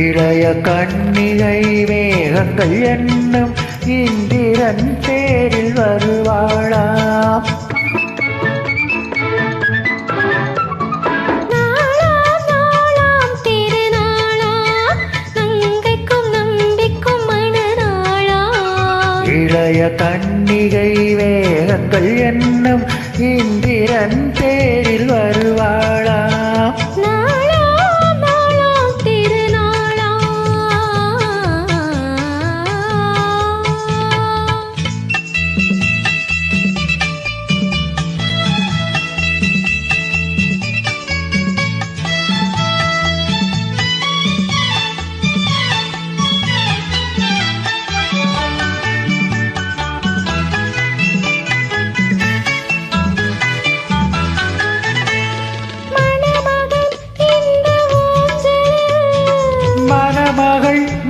இளைய கண்ணிகை மேகங்கள் என்னும் இந்திரன் பேரில் வருவாளாம் இளைய கண்ணிகை வேகங்கள் என்னும் இந்திரன் பேரில் வருவாளாம்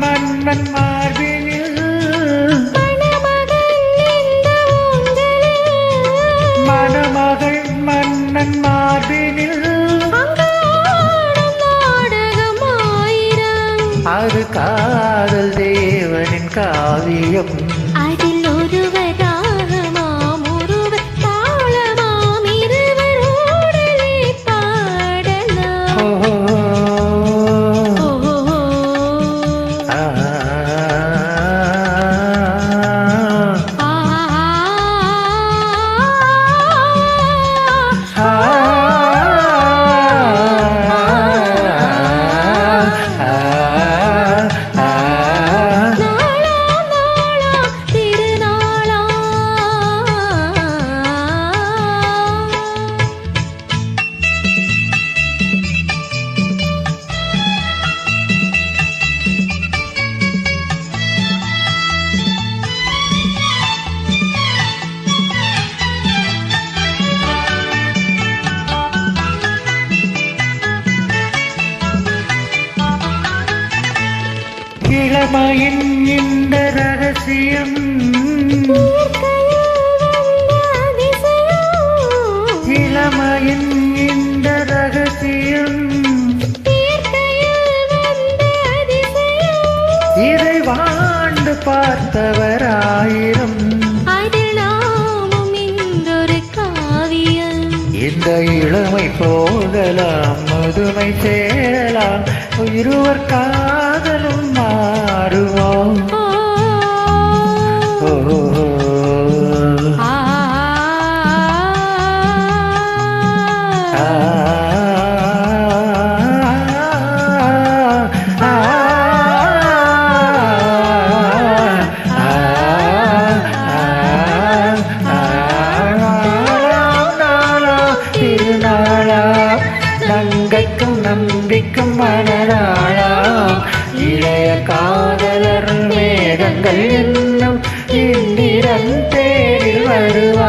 மன்னன் மார்பினில் மணமகள் மன்னன் மார்பினில் அது காதல் தேவனின் காவியம். இளமையின் இந்த ரகசியம். இளமையின் இந்த ரகசியம். இதை வாழ்ந்து இன்றொரு காவியம். இந்த இளமை போகலாம். முதுமை தேடலாம் இருவர் காதலும் மாறுவோம் நங்கைக்கும் நம்பிக்கும் மனநாளாம் இளைய காதலர் மேகங்கள் இன்னும் இந்திரன் தேடி வருவாராம்